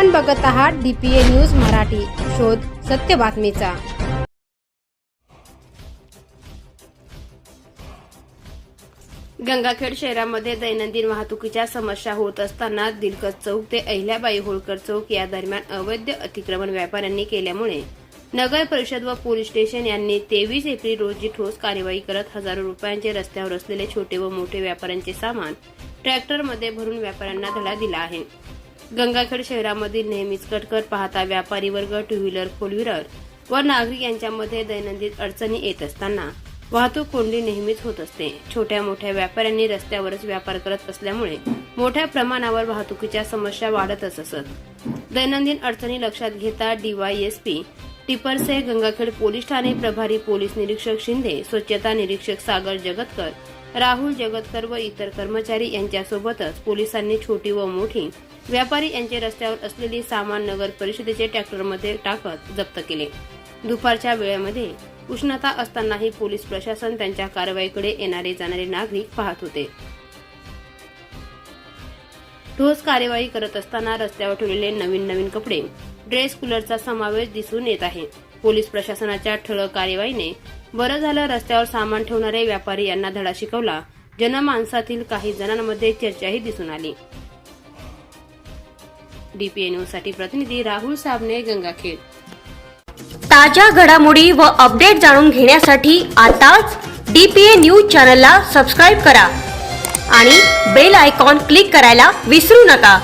आपण बघत आहात डीपीए न्यूज मराठी. शोध सत्य बातमीचा. गंगाखेड शहरामध्ये दैनंदिन वाहतुकीच्या समस्या होत असताना दिलकत चौक ते अहिल्याबाई होळकर चौक या दरम्यान अवैध अतिक्रमण व्यापाऱ्यांनी केल्यामुळे नगर परिषद व पोलीस स्टेशन यांनी तेवीस एप्रिल रोजी ठोस कार्यवाही करत हजारो रुपयांचे रस्त्यावर असलेले छोटे व मोठे व्यापाऱ्यांचे सामान ट्रॅक्टरमध्ये भरून व्यापाऱ्यांना धडा दिला आहे. गंगाखेड शहरामधील नेहमीच कटकट पाहता व्यापारी वर्ग टू व्हीलर फोर व्हीलर व नागरिक यांच्यामध्ये दैनंदिन अडचणी येत असताना वाहतूक कोंडी नेहमीच होत असते. छोट्या मोठ्या व्यापाऱ्यांनी रस्त्यावरच व्यापार करत असल्यामुळे मोठ्या प्रमाणावर वाहतुकीच्या समस्या वाढतच असत. दैनंदिन अडचणी लक्षात घेता डीवायएसपी टिपरसे गंगाखेड पोलीस ठाणे प्रभारी पोलीस निरीक्षक शिंदे स्वच्छता निरीक्षक सागर जगतकर राहुल जगतकर व इतर कर्मचारी यांच्यासोबतच पोलिसांनी छोटी व मोठी व्यापारी यांचे रस्त्यावर असलेली सामान नगर परिषदेचे ट्रॅक्टरमध्ये टाकत जप्त केले. दुपारच्या वेळेमध्ये उष्णता असतानाही पोलीस प्रशासन त्यांच्या कारवाईकडे येणारे जाणारे नागरिक पाहत होते. ठोस कार्यवाही करत असताना रस्त्यावर ठेवलेले नवीन नवीन कपडे ड्रेस कूलरचा समावेश दिसून येत आहे. पोलीस प्रशासनाच्या ठळक कार्यवाहीने बरं झालं रस्त्यावर सामान ठेवणारे व्यापारी यांना धडा शिकवला. जनमानसातील काही जणांमध्ये चर्चाही दिसून आली. डीपीए न्यूजसाठी प्रतिनिधी राहुल साबणे गंगाखेड. ताज्या घडामोडी व अपडेट जाणून घेण्यासाठी आताच डीपीए न्यूज चॅनलला सबस्क्राईब करा आणि बेल आयकॉन क्लिक करायला विसरू नका.